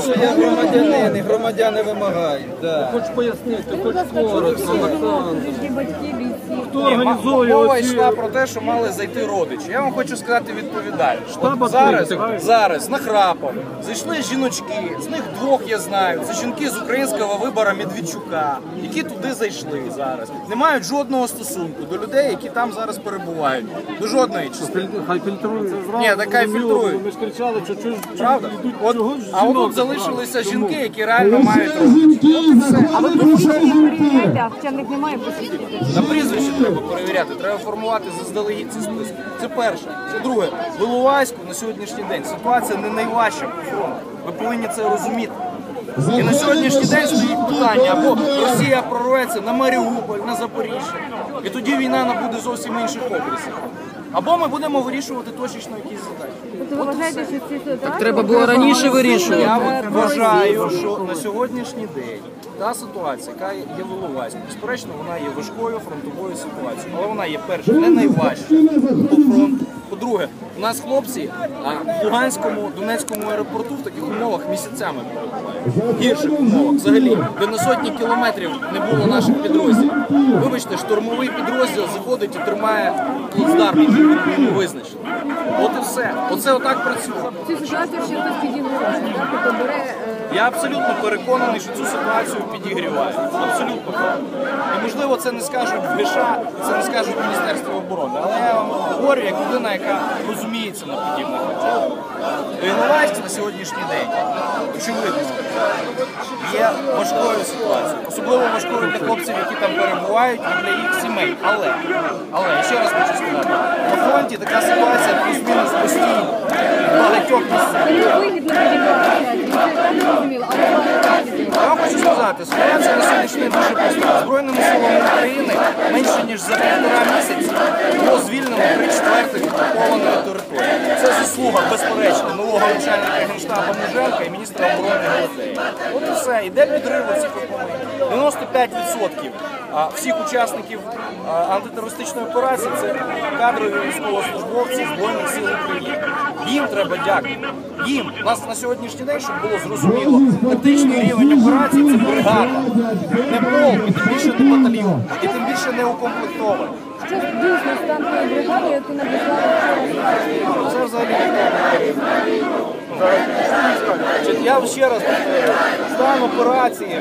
що я громадянин, і громадяни вимагають. Да. Хоч пояснити, хоч коротко, Олександр. Хто Ні, організовує мова оці... йшла про те, що мали зайти родичі. Я вам хочу сказати відповідально. От зараз, зараз нахрапом зайшли жіночки, з них двох я знаю. Це жінки з українського вибора Медведчука, які туди зайшли зараз. Не мають жодного стосунку до людей, які там зараз перебувають. До жодної частини. Хай фільтрують. Ні, так хай фільтрують. Ми ж кричали, що чого ж Правда? От, а жінок отут залишилися жінки, які реально мають. А ви посвідчення перевіряєте, а хоча в них немає посвідчення. На прізвище треба перевіряти, треба формувати заздалегідь ці списки. Це перше. Це друге. В Іловайську на сьогоднішній день ситуація не найважча по фронту. Ви повинні це розуміти. І на сьогоднішній день стоїть питання, або Росія прорветься на Маріуполь, на Запоріжжя, і тоді війна набуде зовсім інших обрисів. Або ми будемо вирішувати точечно якісь задачі. Так ви вважаєте, що ці ситуації... треба було раніше вирішувати. Я от вважаю, що на сьогоднішній день та ситуація, яка є в Іловайську, безперечно, вона є важкою фронтовою ситуацією, але вона є першою, не найважчою по фронту. По-друге, у нас хлопці а, в Луганському, Донецькому аеропорту в таких умовах місяцями перебувають. В гірших умовах взагалі, де на сотні кілометрів не було наших підрозділів. Вибачте, штурмовий підрозділ заходить і тримає плацдарм, який він визначений. От і все. Оце отак працює. Цю ситуацію ще хтось так? Тобто е, Я абсолютно переконаний, що цю ситуацію підігрівають. Абсолютно переконаний. І можливо це не скажуть в ГШ, це не скажуть в Міністерстві оборони. Але я вам говорю як людина, яка розуміється на подібних речах. Іловайськ на сьогоднішній день, очевидно, є важкою ситуацією. Особливо важкою для хлопців, які там перебувають, і для їх сімей. Але, але ще раз хочу сказати, на фронті така ситуація плюс-мінус постійно. Багатьох. Я вам хочу сказати, ситуація на сьогоднішній день дуже проста. Збройними силами України менше ніж за півтора місяці було звільнено три четвертих окупованої території. Це заслуга, безперечно, нового начальника генштабу Муженка і міністра оборони Галатея. От і все, іде підрив цих операцій. 95% всіх учасників антитерористичної операції це кадрові військовослужбовці Збройних сил України. Їм треба дякувати. Їм нас на сьогоднішній день, щоб було зрозуміло, тактичний рівень операції це бригада, не полк, і тим більше не батальйон, і тим більше не укомплектований. Що дійсно з танкової бригади, яку надіслали вчора? Це взагалі Значить, Я ще раз повторюю, стан операції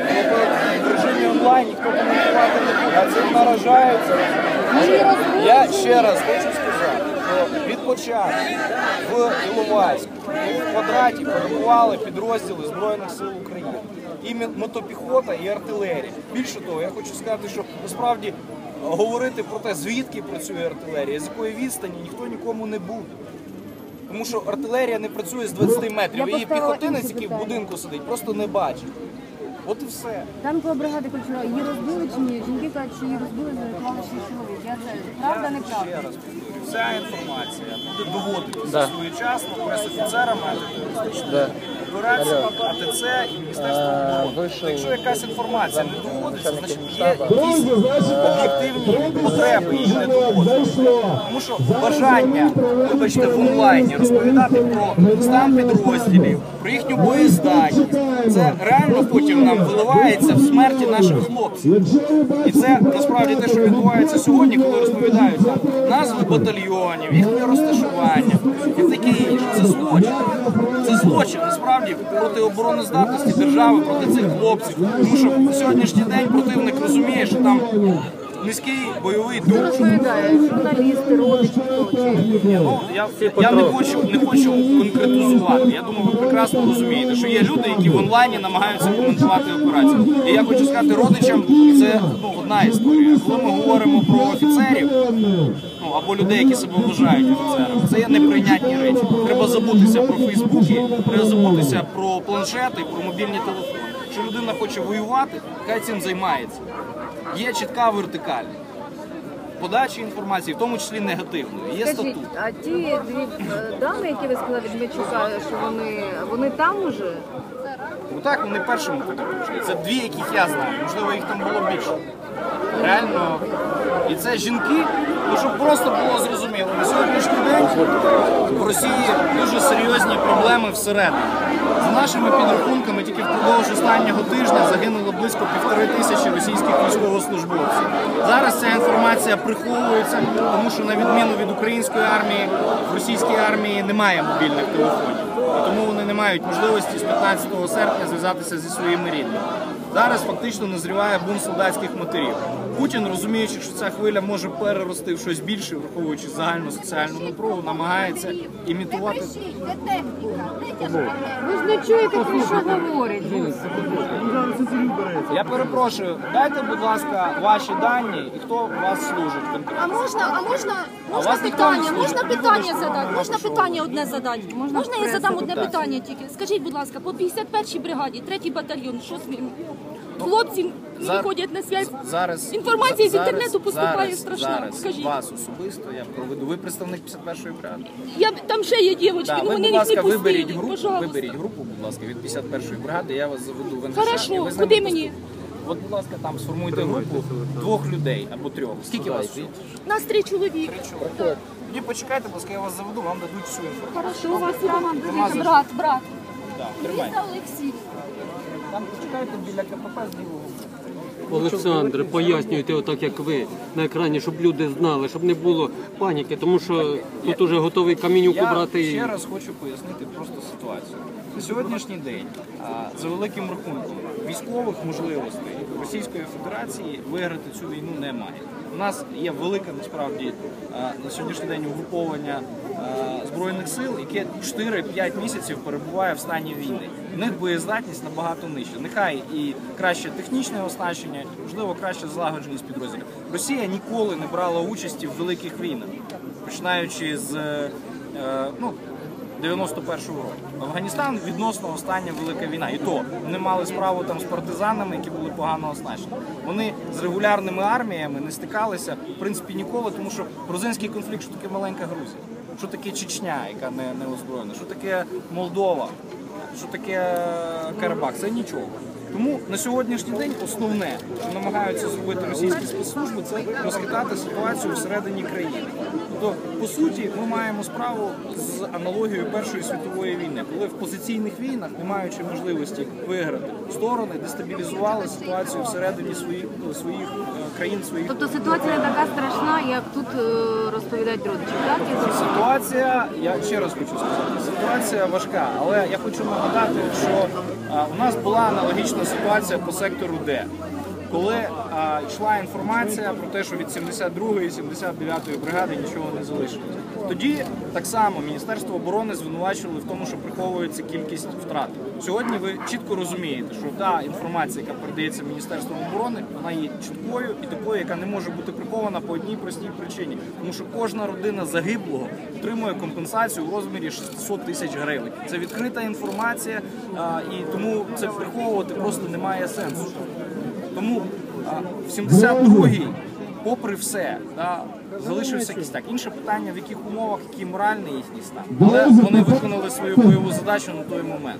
в режимі онлайн ніхто коментувати не буде, а це наражаються. Я ще раз хочу сказати, що від початку в Іловайську в квадраті перебували підрозділи Збройних сил України. І мотопіхота, і артилерія. Більше того, я хочу сказати, що насправді говорити про те, звідки працює артилерія, з якої відстані ніхто нікому не буде. Тому що артилерія не працює з 20 метрів. Я Її поставила піхотинець, який в питання. будинку сидить, просто не бачить. От і все. Танкова бригада Кольчура, її розбили чи ні? Жінки кажуть, що її розбили, зарахували 6 чоловік. Я це правда, Ще неправда? раз повторюю, вся інформація буде доводитися своєчасно пресофіцерами антитерористичної операції, АТЦ і Міністерства оборони. Якщо якась інформація не доводиться, є якісь об'єктивні потреби її не доводити. Тому що бажання, вибачте, в онлайні розповідати про стан підрозділів, про їхню боєздатність, це реально потім нам виливається в смерті наших хлопців. І це насправді те, що відбувається сьогодні, коли розповідають там назви батальйонів, їхнє розташування і таке інше. Це злочин. Це злочин насправді проти обороноздатності держави, проти цих хлопців. Тому що на сьогоднішній день противник розуміє, що там низький бойовий дух. Журналісти, родичі. Ну, я, я не хочу не хочу конкретизувати. Я думаю, ви прекрасно розумієте, що є люди, які в онлайні намагаються коментувати операцію. І я хочу сказати родичам, це ну, одна історія. Коли ми говоримо про офіцерів, ну або людей, які себе вважають офіцерами, це є неприйнятні речі. Треба забутися про Фейсбуки, треба забутися про планшети, про мобільні телефони. Якщо людина хоче воювати, хай цим займається. Є чітка вертикаль. подачі інформації, в тому числі негативної. Є Скажіть, статут. а ті дві е, дами, які ви сказали від Мечука, що вони, вони там уже? Ну так, вони першими прийшли. Це дві, яких я знаю. Можливо, їх там було більше. Реально. І це жінки, ну щоб просто було зрозуміло. На сьогоднішній день в Росії дуже серйозні проблеми всередині. За нашими підрахунками, тільки впродовж останнього тижня загинуло близько півтори тисячі російських військовослужбовців. Зараз ця інформація приховується, тому що на відміну від української армії, в російській армії немає мобільних телефонів. Тому вони не мають можливості з 15 серпня зв'язатися зі своїми рідними. Зараз фактично назріває бунт солдатських матерів. Путін, розуміючи, що ця хвиля може перерости в щось більше, враховуючи загальну соціальну напругу, намагається імітувати. Ви ж не чуєте, про що говорять. Я перепрошую, дайте, будь ласка, ваші дані і хто вас служить конкретно. А можна, а можна, можна вас ніхто не питання, служить, можна питання задати, можна питання одне задати. Можна Можна я задам одне питання тільки? Скажіть, будь ласка, по 51-й бригаді, 3-й батальйон, що з ним? Хлопці не Ну, За- виходять на зв'язь. Зараз Інформація з зараз- інтернету поступає зараз, страшна. Зараз Скажіть. вас особисто я проведу. Ви представник 51-ї бригади. Я там ще є дівчатки, Так, ну ви, вони будь їх не ласка, пустили. виберіть групу. Пожалуйста. Виберіть групу, будь ласка, від 51-ї бригади. Я вас заведу в НГШ. Хорошо, і ви з ними куди мені? От, будь ласка, там сформуйте групу двох людей або трьох. Скільки вас? всього? Нас три чоловіки. Тоді почекайте, будь ласка, я вас заведу, вам дадуть всю інформацію. Хорошо, у вас Роман, брат, брат. Тримайте. Олексій. Там почекайте біля КПП з. Олександр, пояснюйте отак, як ви на екрані, щоб люди знали, щоб не було паніки, тому що тут уже готовий камінюку Я ще раз хочу пояснити просто ситуацію. На сьогоднішній день, а, за великим рахунком, військових можливостей Російської Федерації виграти цю війну немає. У нас є велике насправді на сьогоднішній день угруповання збройних сил, яке 4-5 місяців перебуває в стані війни. У них боєздатність набагато нижча. Нехай і краще технічне оснащення, можливо, краще злагодженість підрозділів. Росія ніколи не брала участі в великих війнах, починаючи з е, ну, 91-го року. Афганістан відносно остання велика війна. І то вони мали справу там з партизанами, які були погано оснащені. Вони з регулярними арміями не стикалися в принципі ніколи, тому що грузинський конфлікт, що таке маленька Грузія, що таке Чечня, яка не, не озброєна, що таке Молдова, що таке Карабах. Це нічого. Тому на сьогоднішній день основне, що намагаються зробити російські спецслужби, це розхитати ситуацію всередині країни. Тобто, по суті, ми маємо справу з аналогією Першої світової війни, коли в позиційних війнах, не маючи можливості виграти, сторони дестабілізували ситуацію всередині своїх ну, своїх е, країн, своїх Тобто ситуація не така страшна, як тут е, розповідають родичі, так? Ситуація, я ще раз хочу сказати, ситуація важка, але я хочу нагадати, що у нас була аналогічна ситуація по сектору Д. Коли а, йшла інформація про те, що від 72-ї і 79-ї бригади нічого не залишилось. Тоді так само Міністерство оборони звинувачували в тому, що приховується кількість втрат. Сьогодні ви чітко розумієте, що та інформація, яка передається Міністерством оборони, вона є чіткою і такою, яка не може бути прихована по одній простій причині, тому що кожна родина загиблого отримує компенсацію у розмірі 600 тисяч гривень. Це відкрита інформація, а, і тому це приховувати просто немає сенсу. Тому в 72-й, попри все, да, залишився кістяк. Інше питання, в яких умовах, який моральний їхній стан. Але вони виконали свою бойову задачу на той момент.